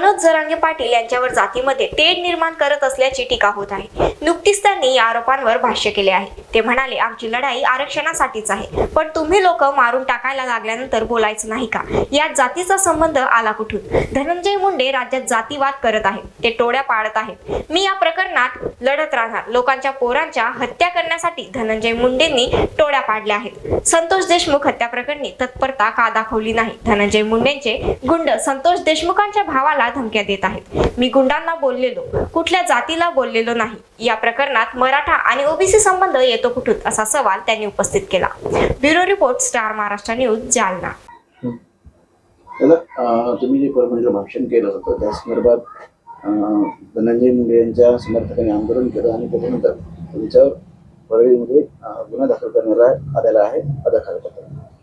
bueno Jarange Patil यांच्यावर जातीमध्ये तेढ निर्माण करत असल्याची टीका होत आहे. नुकतीच त्यांनी या आरोपांवर भाष्य केले आहे. ते म्हणाले आमची लढाई आरक्षणासाठीच आहे. पण तुम्ही लोक मारून टाकायला लागल्यानंतर बोलायचं नाही का? यात जातीचा संबंध आला कुठून? धनंजय मुंडे राज्यात जातीवाद करत आहेत. ते टोळ्या पाडत आहेत. मी या प्रकरणात लढत राहणार. लोकांच्या पोरांच्या हत्या करण्यासाठी धनंजय मुंडेंनी टोळ्या पाडल्या आहेत. संतोष देशमुख हत्या प्रकरणी तत्परता का दाखवली नाही? धनंजय मुंडेंचे गुंड संतोष देशमुखांच्या भावाला धमकी धमक्या देत आहेत. मी गुंडांना बोललेलो कुठल्या जातीला बोललेलो नाही. या प्रकरणात मराठा आणि ओबीसी संबंध येतो कुठून? असा सवाल त्यांनी उपस्थित केला. Bureau report star Maharashtra news Jalna. तुम्ही जे परभणीला भाषण केलं होतं त्या संदर्भात धनंजय मुंडे यांच्या समर्थकांनी आंदोलन केलं आणि त्याच्यानंतर तुमच्यावर परळीमध्ये गुन्हा दाखल करण्यात आलेला आहे अदाखल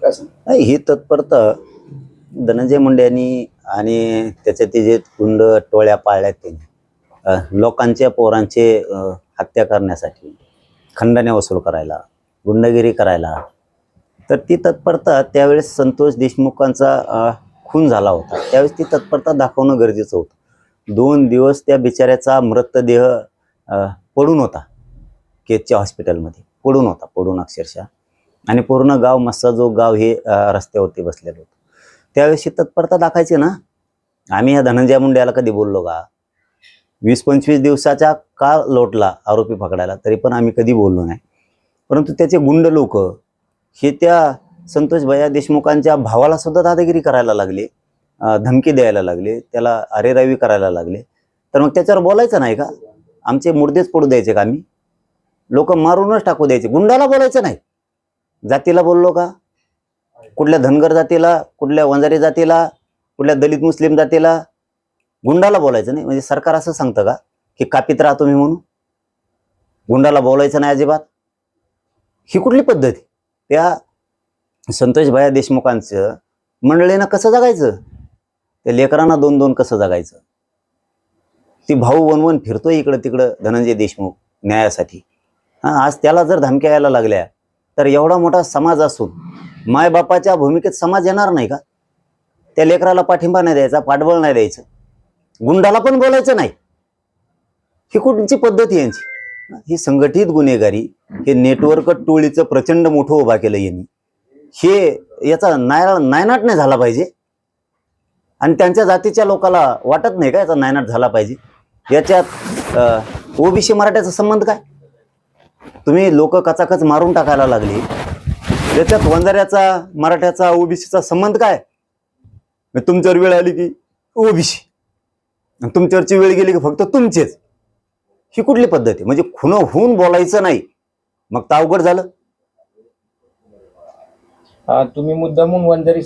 काय सांग नाही ही तत्परता धनंजय मुंडे यांनी आणि त्याचे ते जे कुंड टोळ्या पाळल्यात त्यांनी लोकांच्या पोरांचे हत्या करण्यासाठी खंडने वसूल करायला गुंडगिरी करायला तर ती तत्परता त्यावेळेस संतोष देशमुखांचा खून झाला होता. त्यावेळेस ती तत्परता दाखवणं गरजेचं होतं. दोन दिवस त्या बिचाऱ्याचा मृतदेह पडून होता केजच्या हॉस्पिटलमध्ये. पडून होता पडून अक्षरशः. आणि पूर्ण गाव मस्सा जो गाव हे रस्त्यावरती बसलेलं होतं. त्यावेळेस तत्परता दाखायची ना आम्ही ह्या धनंजय मुंड्याला कधी बोललो का? वीस पंचवीस दिवसाचा का लोटला आरोपी पकडायला? तरी पण आम्ही कधी बोललो नाही. परंतु त्याचे गुंड लोक हे त्या संतोष भैया देशमुखांच्या भावाला सुद्धा दादागिरी करायला लागले. धमकी द्यायला लागले. त्याला अरेरावी करायला लागले. तर मग त्याच्यावर बोलायचं नाही का? आमचे मुर्देच पडू द्यायचे का आम्ही? लोक मारूनच टाकू द्यायचे. गुंडाला बोलायचं नाही. जातीला बोललो का? कुठल्या धनगर जातीला कुठल्या वंजारी जातीला कुठल्या दलित मुस्लिम जातीला गुंडाला बोलायचं नाही? म्हणजे सरकार असं सांगतं का? की कापीत राहतो मी म्हणून. गुंडाला बोलायचं नाही अजिबात. ही कुठली पद्धत? त्या संतोष भया देशमुखांचं मंडळीनं कसं जगायचं? त्या लेकरांना दोन दोन कसं जगायचं? ती भाऊ वनवन फिरतोय इकडं तिकडं धनंजय देशमुख न्यायासाठी. हां आज त्याला जर धमक्या यायला लागल्या तर एवढा मोठा समाज असून मायबापाच्या भूमिकेत समाज येणार नाही का? त्या लेकराला पाठिंबा नाही द्यायचा पाठबळ नाही द्यायचं. गुंडाला पण बोलायचं नाही. ही कुठची पद्धत यांची? ही संघटित गुन्हेगारी हे नेटवर्क टोळीचं प्रचंड मोठं उभा केलं यांनी. हे याचा नाय नायनाट नाही झाला पाहिजे. आणि त्यांच्या जातीच्या लोकाला वाटत नाही का याचा नायनाट झाला पाहिजे? याच्यात ओबीसी मराठ्याचा संबंध काय? तुम्ही लोक कचाकच मारून टाकायला लागली. त्याच्यात वंजाऱ्याचा मराठ्याचा ओबीसीचा संबंध काय? मग तुमच्यावर वेळ आली की ओबीसी. तुमच्यावरची वेळ गेली की फक्त तुमचेच. ही कुठली पद्धत आहे? म्हणजे खुनं होऊन बोलायचं नाही. मग तर अवघड झालं. तुम्ही मुद्दामून वंजारी